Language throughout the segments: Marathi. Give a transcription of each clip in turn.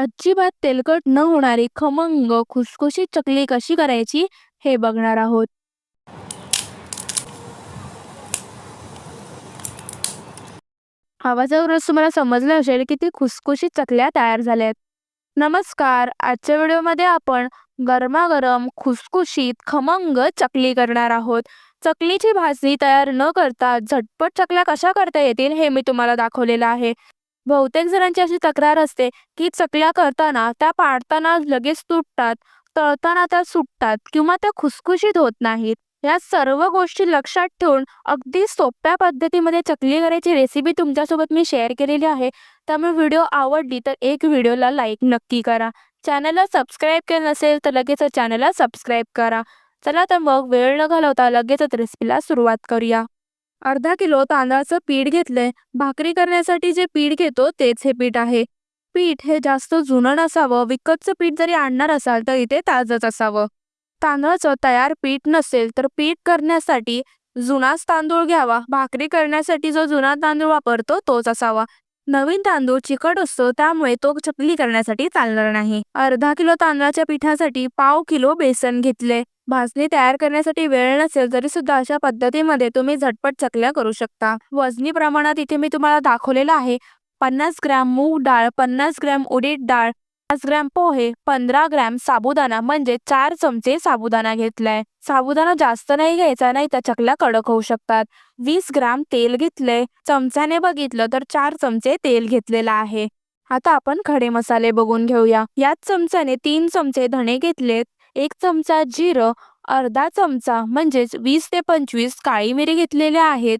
अजिबात तेलकट न होणारी खमंग खुसखुशीत चकली कशी करायची हे बघणार आहोत. आवाजावरूनच तुम्हाला समजलं असेल की ती खुसखुशीत चकल्या तयार झाल्यात. नमस्कार आजच्या व्हिडिओमध्ये आपण गरमागरम खुसखुशीत खमंग चकली करणार आहोत. चकलीची भाजी तयार न करता झटपट चकल्या कशा करता येतील हे मी तुम्हाला दाखवलेलं आहे. बहुतेक जणांची अशी तक्रार असते की चकल्या करताना त्या पाडताना लगेच तुटतात तळताना त्या सुटतात किंवा त्या खुसखुशीत होत नाहीत. या सर्व गोष्टी लक्षात ठेवून अगदी सोप्या पद्धतीमध्ये चकली करायची रेसिपी तुमच्यासोबत मी शेअर केलेली आहे. त्यामुळे व्हिडिओ आवडली तर एक व्हिडिओला लाईक नक्की करा. चॅनलला सबस्क्राईब केलं नसेल तर लगेच चॅनलला सबस्क्राईब करा. चला तर मग वेळ न घालवता लगेचच रेसिपीला सुरुवात करूया. अर्धा किलो तांदळाचं पीठ घेतलंय. भाकरी करण्यासाठी जे पीठ घेतो तेच हे पीठ आहे. पीठ हे जास्त जुनं नसावं विकतचं पीठ जरी आणणार असाल तर इथे ताजंच असावं. तांदळाचं तयार पीठ नसेल तर पीठ करण्यासाठी जुनाच तांदूळ घ्यावा. भाकरी करण्यासाठी जो जुना तांदूळ वापरतो तोच असावा. नवीन तांदूळ चिकट असतो त्यामुळे तो चकली करण्यासाठी चालणार नाही. अर्धा किलो तांदळाच्या पिठासाठी पाव किलो बेसन घेतले. भाजणी तयार करण्यासाठी वेळ नसेल तरी सुद्धा अशा पद्धतीमध्ये तुम्ही झटपट चकल्या करू शकता. वजनी प्रमाणात इथे मी तुम्हाला दाखवलेलं आहे. पन्नास ग्रॅम मूग डाळ पन्नास ग्रॅम उडीद डाळ पाच ग्रॅम पोहे पंधरा ग्रॅम साबुदाणा म्हणजे चार चमचे साबुदाणा घेतलाय. साबुदाणा जास्त नाही घ्यायचा नाही तर चकल्या कडक होऊ शकतात. वीस ग्रॅम तेल घेतलंय. चमच्याने बघितलं तर चार चमचे तेल घेतलेलं आहे. आता आपण खडे मसाले बघून घेऊया. याच चमच्याने तीन चमचे धणे घेतलेत. एक चमचा जिरं अर्धा चमचा म्हणजेच वीस ते पंचवीस काळी मिरी घेतलेल्या आहेत.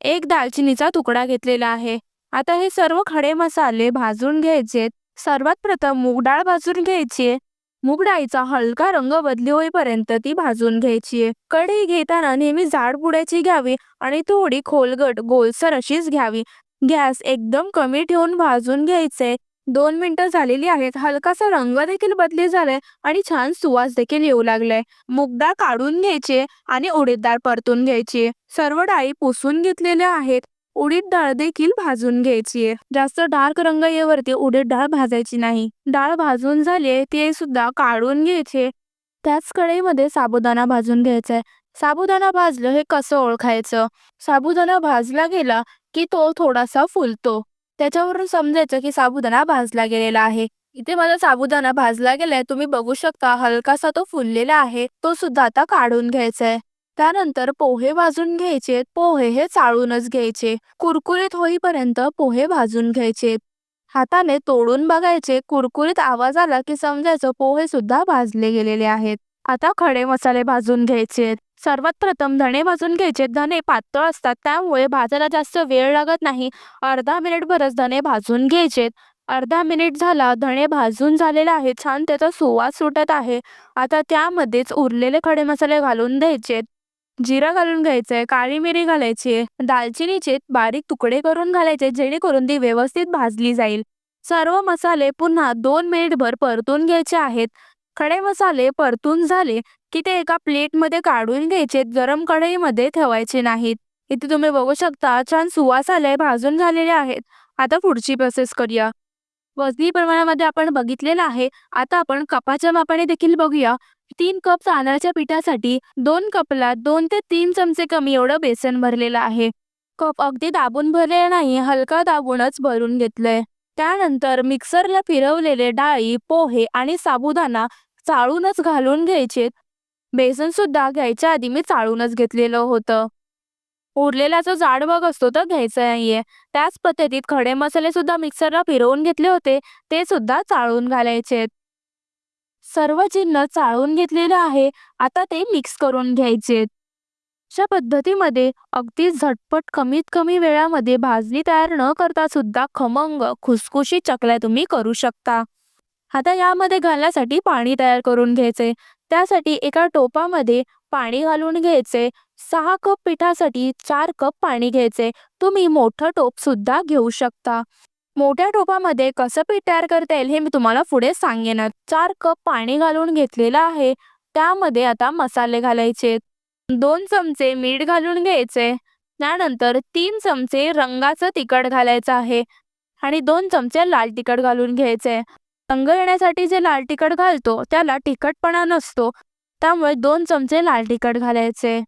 एक दालचिनीचा तुकडा घेतलेला आहे. आता हे सर्व खडे मसाले भाजून घ्यायचेत. सर्वात प्रथम मूग डाळ भाजून घ्यायची. मूग डाळीचा हलका रंग बदली होईपर्यंत ती भाजून घ्यायची. कढई घेताना नेहमी जाड बुड्याची घ्यावी आणि थोडी खोलगट गोलसर अशीच घ्यावी. गॅस एकदम कमी ठेवून भाजून घ्यायचे. दोन मिनिटं झालेली आहेत. हलकासा रंग देखील बदली झालाय आणि छान सुवास देखील येऊ लागलाय. मूगडाळ काढून घ्यायची आणि उडीद डाळ परतून घ्यायची. सर्व डाळी पुसून घेतलेल्या आहेत. उडीद डाळ देखील भाजून घ्यायची आहे. जास्त डार्क रंग येवरती उडीद डाळ भाजायची नाही. डाळ भाजून झाली ते सुद्धा काढून घ्यायचे त्याच कढईमध्ये साबुदाणा भाजून घ्यायचा साबुदाणा भाजलं हे कसं ओळखायचं? साबुदाणा भाजला गेला की तो थोडासा फुलतो. त्याच्यावरून समजायचं की साबुदाणा भाजला गेलेला आहे. इथे माझा साबुदाणा भाजला गेलाय तुम्ही बघू शकता हलकासा तो फुललेला आहे. तो सुद्धा आता काढून घ्यायचा आहे. त्यानंतर पोहे भाजून घ्यायचे पोहे हे चाळूनच घ्यायचे कुरकुरीत होईपर्यंत पोहे भाजून घ्यायचे. हाताने तोडून बघायचे कुरकुरीत आवाज आला की समजायचं पोहे सुद्धा भाजले गेलेले आहेत. आता खडे मसाले भाजून घ्यायचे सर्वात प्रथम धणे भाजून घ्यायचे धणे पातळ असतात त्यामुळे भाजायला जास्त वेळ लागत नाही. अर्धा मिनिटभरच धणे भाजून घ्यायचे. अर्धा मिनिट झाला धणे भाजून झालेले आहे छान त्याचा सुवास सुटत आहे. आता त्यामध्येच उरलेले खडे मसाले घालून द्यायचे. जिरं घालून घ्यायचंय काळी मिरी घालायची दालचिनीचे बारीक तुकडे करून घालायचे जेणेकरून ती व्यवस्थित भाजली जाईल. सर्व मसाले पुन्हा दोन मिनिटभर परतून घ्यायचे आहेत. खडे मसाले परतून झाले की ते एका प्लेटमध्ये काढून घ्यायचे गरम कढईमध्ये ठेवायचे नाहीत. इथे तुम्ही बघू शकता छान सुवास आले भाजून झालेले आहेत. आता पुढची प्रोसेस करूया. वजनी प्रमाणामध्ये आपण बघितलेलं आहे. आता आपण कपाच्या मापाने देखील बघूया. तीन कप तांदळाच्या पिठासाठी दोन कपला दोन ते तीन चमचे कमी एवढं बेसन भरलेलं आहे. कप अगदी दाबून भरलेला नाही हलका दाबूनच भरून घेतलंय. त्यानंतर मिक्सरला फिरवलेले डाळी पोहे आणि साबुदाणा चाळूनच घालून घ्यायचे बेसन सुद्धा घ्यायच्या आधी मी चाळूनच घेतलेलं होतं. उरलेला जो जाड भाग असतो तो घ्यायचा नाहीये. त्याच पद्धतीत खडे मसाले सुद्धा मिक्सरला फिरवून घेतले होते ते सुद्धा चाळून घालायचे सर्व चिन्ह चाळून घेतलेलं आहे आता ते मिक्स करून घ्यायचे. अशा पद्धतीमध्ये अगदी झटपट कमीत कमी वेळामध्ये भाजणी तयार न करता सुद्धा खमंग खुसखुशी चकल्या तुम्ही करू शकता. आता यामध्ये घालण्यासाठी पाणी तयार करून घ्यायचे. त्यासाठी एका टोपामध्ये पाणी घालून घ्यायचे. सहा कप पिठासाठी चार कप पाणी घ्यायचे. तुम्ही मोठं टोप सुद्धा घेऊ शकता. मोठ्या टोपामध्ये कसं पीठ तयार करता येईल हे मी तुम्हाला पुढे सांगेन चार कप पाणी घालून घेतलेलं आहे. त्यामध्ये आता मसाले घालायचे. दोन चमचे मीठ घालून घ्यायचे. त्यानंतर तीन चमचे रंगाचं तिखट घालायचं आहे आणि दोन चमचे लाल तिखट घालून घ्यायचे. रंग येण्यासाठी जे लाल तिखट घालतो त्याला तिखटपणा नसतो. त्यामुळे दोन चमचे लाल तिखट घालायचे.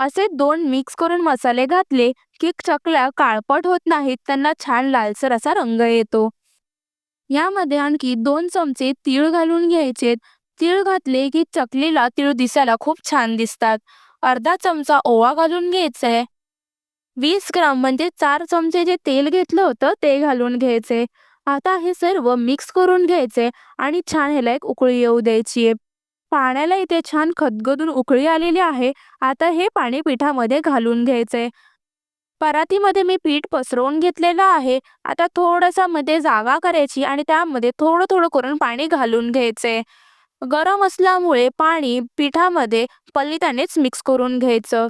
असे दोन मिक्स करून मसाले घातले की चकल्या काळपट होत नाहीत त्यांना छान लालसर असा रंग येतो. यामध्ये आणखी दोन चमचे तीळ घालून घ्यायचे. तीळ घातले की चकलीला तीळ दिसायला खूप छान दिसतात. अर्धा चमचा ओवा घालून घ्यायचा. वीस ग्राम म्हणजे चार चमचे जे तेल घेतलं होतं ते घालून घ्यायचे. आता हे सर्व मिक्स करून घ्यायचे आणि छान ह्याला एक उकळी येऊ द्यायची. आहे पाण्याला इथे छान खदगदून उकळी आलेली आहे. आता हे पाणी पिठामध्ये घालून घ्यायचंय. परातीमध्ये मी पीठ पसरवून घेतलेलं आहे. आता थोडासा मध्ये जागा करायची आणि त्यामध्ये थोडं थोडं करून पाणी घालून घ्यायचंय. गरम असल्यामुळे पाणी पिठामध्ये पलितानेच मिक्स करून घ्यायचं.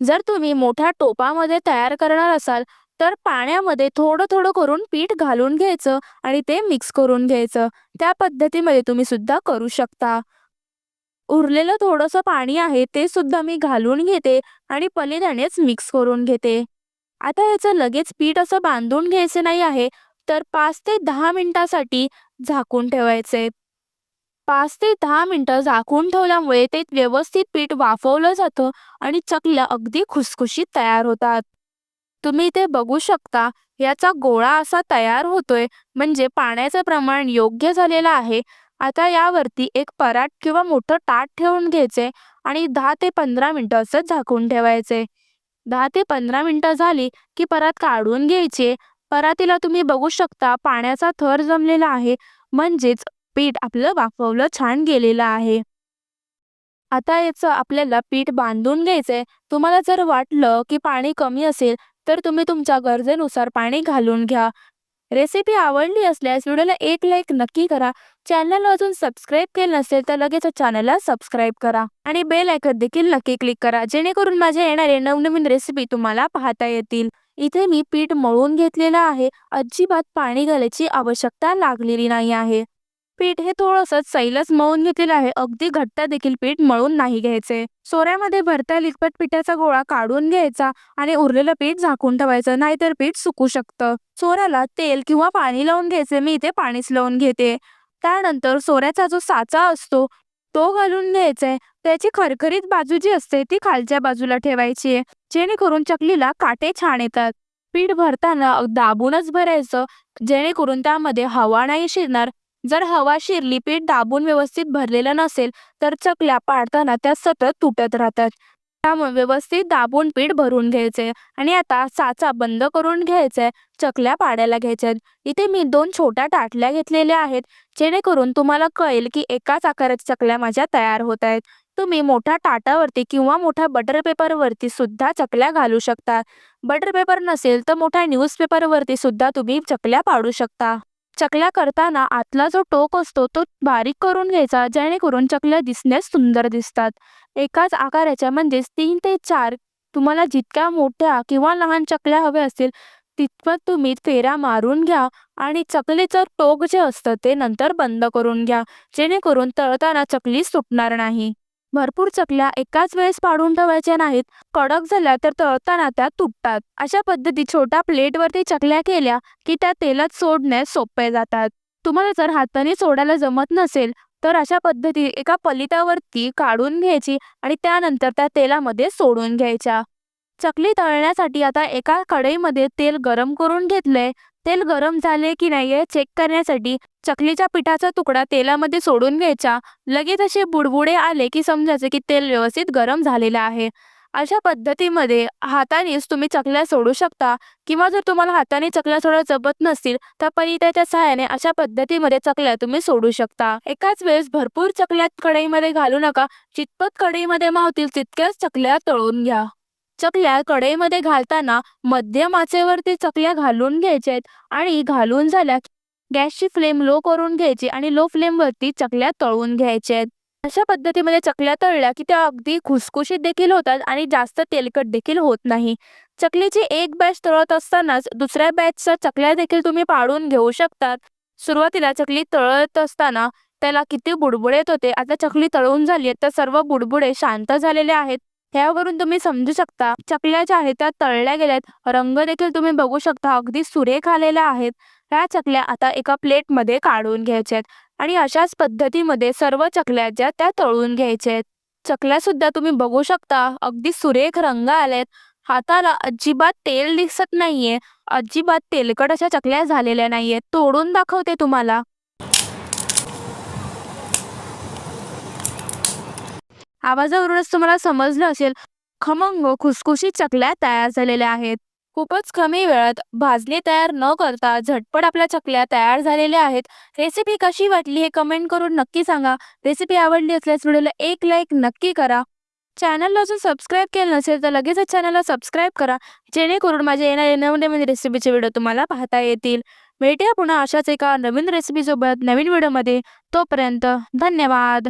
जर तुम्ही मोठ्या टोपामध्ये तयार करणार असाल तर पाण्यामध्ये थोडं थोडं करून पीठ घालून घ्यायचं आणि ते मिक्स करून घ्यायचं. त्या पद्धतीमध्ये तुम्ही सुद्धा करू शकता. उरलेलं थोडंसं पाणी आहे ते सुद्धा मी घालून घेते आणि पलितानेच मिक्स करून घेते. आता याचं लगेच पीठ असं बांधून घ्यायचं नाही आहे तर पाच ते दहा मिनिटासाठी झाकून ठेवायचे. पाच ते दहा मिनिटं झाकून ठेवल्यामुळे ते व्यवस्थित पीठ वाफवलं जातं आणि चकल्या अगदी खुसखुशीत तयार होतात. तुम्ही ते बघू शकता याचा गोळा असा तयार होतोय म्हणजे पाण्याचं प्रमाण योग्य झालेलं आहे आता यावरती एक परात किंवा मोठं ताट ठेवून घ्यायचे आणि दहा ते पंधरा मिनिटं असं झाकून ठेवायचे. दहा ते पंधरा मिनिटं झाली की परात काढून घ्यायचे. परातीला तुम्ही बघू शकता पाण्याचा थर जमलेला आहे. म्हणजेच पीठ आपलं वाफवलं छान गेलेलं आहे. आता याचं आपल्याला पीठ बांधून घ्यायचंय. तुम्हाला जर वाटलं की पाणी कमी असेल तर तुम्ही तुमच्या गरजेनुसार पाणी घालून घ्या. रेसिपी आवडली असल्यास व्हिडिओला एक लाईक नक्की करा. चॅनल अजून सबस्क्राईब केलं नसेल तर लगेच चॅनलला सबस्क्राईब करा आणि बेल ऐकत देखील नक्की क्लिक करा जेणेकरून माझे येणारे नवनवीन रेसिपी तुम्हाला पाहता येतील. इथे मी पीठ मळून घेतलेलं आहे. अजिबात पाणी घालायची आवश्यकता लागलेली नाही आहे. पीठ हे थोडंसं सैलच मळून घेतलेलं आहे. अगदी घट्ट देखील पीठ मळून नाही घ्यायचे. सोऱ्यामध्ये भरता लिखपट पिठाचा गोळा काढून घ्यायचा आणि उरलेलं पीठ झाकून ठेवायचं नाहीतर पीठ सुकू शकतं. सोऱ्याला तेल किंवा पाणी लावून घ्यायचे. मी इथे पाणीच लावून घेते. त्यानंतर सोऱ्याचा जो साचा असतो तो घालून घ्यायचाय त्याची खरखरीत बाजू जी असते ती खालच्या बाजूला ठेवायची आहे. जेणेकरून चकलीला काटे छान येतात. पीठ भरताना दाबूनच भरायचं जेणेकरून त्यामध्ये हवा नाही शिरणार. जर हवा शिरली पीठ दाबून व्यवस्थित भरलेलं नसेल तर चकल्या पाडताना त्या सतत तुटत राहतात. त्यामुळे व्यवस्थित दाबून पीठ भरून घ्यायचे आणि आता साचा बंद करून घ्यायचे चकल्या पाडायला घ्यायच्या इथे मी दोन छोट्या टाटल्या घेतलेल्या आहेत जेणेकरून तुम्हाला कळेल की एकाच आकाराच्या चकल्या माझ्या तयार होत आहेत. तुम्ही मोठ्या ताटावरती किंवा मोठ्या बटर पेपरवरती सुद्धा चकल्या घालू शकता. बटर पेपर नसेल तर मोठ्या न्यूजपेपरवरती सुद्धा तुम्ही चकल्या पाडू शकता. चकल्या करताना आतला जो टोक असतो तो बारीक करून घ्यायचा जेणेकरून चकल्या दिसण्यास सुंदर दिसतात. एकाच आकाराच्या म्हणजेच तीन ते चार तुम्हाला जितक्या मोठ्या किंवा लहान चकल्या हव्या असतील तितपत तुम्ही फेऱ्या मारून घ्या आणि चकलीचं टोक जे असतं ते नंतर बंद करून घ्या जेणेकरून तळताना चकली सुटणार नाही. भरपूर चकल्या एकाच वेळेस पाडून ठेवायच्या नाहीत. कडक झाल्या तर तळताना त्या तुटतात. अशा पद्धती छोट्या प्लेटवरती चकल्या केल्या की त्या तेलात सोडण्यास सोपे जातात. तुम्हाला जर हाताने सोडायला जमत नसेल तर अशा पद्धती एका पलितावरती काढून घ्यायची आणि त्यानंतर त्या तेलामध्ये सोडून घ्यायच्या. चकली तळण्यासाठी आता एका कढईमध्ये तेल गरम करून घेतलंय. तेल गरम झाले की नाही हे चेक करण्यासाठी चकलीच्या पिठाचा तुकडा तेलामध्ये सोडून घ्यायचा. लगेच असे बुडबुडे आले की समजायचे की तेल व्यवस्थित गरम झालेलं आहे. अशा पद्धतीमध्ये हातानेच तुम्ही चकल्या सोडू शकता किंवा जर तुम्हाला हाताने चकल्या सोडा जमत नसतील तर परित्याच्या सहाय्याने अशा पद्धतीमध्ये चकल्या तुम्ही सोडू शकता. एकाच वेळेस भरपूर चकल्या कढईमध्ये घालू नका. जितपत कढईमध्ये मावतील तितक्याच चकल्या तळून घ्या. चकल्या कढईमध्ये घालताना मध्यम आचेवरती चकल्या घालून घ्यायच्या आहेत आणि घालून झाल्या गॅसची फ्लेम लो करून घ्यायची आणि लो फ्लेमवरती चकल्या तळून घ्यायच्या आहेत अशा पद्धतीमध्ये चकल्या तळल्या की त्या अगदी खुसखुशीत देखील होतात आणि जास्त तेलकट देखील होत नाही. चकलीची एक बॅच तळत असतानाच दुसऱ्या बॅचच्या चकल्या देखील तुम्ही पाडून घेऊ शकतात. सुरुवातीला चकली तळत असताना त्याला किती बुडबुडे येत होते. आता चकली तळून झाली तर सर्व बुडबुडे शांत झालेले आहेत. ह्यावरून तुम्ही समजू शकता चकल्या ज्या आहेत त्या तळल्या गेल्यात. रंग देखील तुम्ही बघू शकता. अगदी सुरेख आलेल्या आहेत. ह्या चकल्या आता एका प्लेटमध्ये काढून घ्यायच्या आहेत आणि अशाच पद्धतीमध्ये सर्व चकल्या ज्या त्या तळून घ्यायच्या आहेत चकल्यासुद्धा तुम्ही बघू शकता. अगदी सुरेख रंग आलेत. हाताला अजिबात तेल दिसत नाहीये. अजिबात तेलकट अशा चकल्या झालेल्या नाहीयेत. तोडून दाखवते तुम्हाला. आवाजावरूनच तुम्हाला समजलं असेल खमंग खुसखुशीत चकल्या तयार झालेल्या आहेत. खूपच कमी वेळात भाजणी तयार न करता झटपट आपल्या चकल्या तयार झालेल्या आहेत. रेसिपी कशी वाटली हे कमेंट करून नक्की सांगा. रेसिपी आवडली असल्यास व्हिडिओला एक लाईक नक्की करा. चॅनलला अजून सबस्क्राईब केलं नसेल तर लगेचच चॅनलला सबस्क्राईब करा जेणेकरून माझे येणाऱ्या नवीन नवीन रेसिपीचे व्हिडिओ तुम्हाला पाहता येतील. भेटूया पुन्हा अशाच एका नवीन रेसिपीसोबत नवीन व्हिडिओमध्ये. तोपर्यंत धन्यवाद.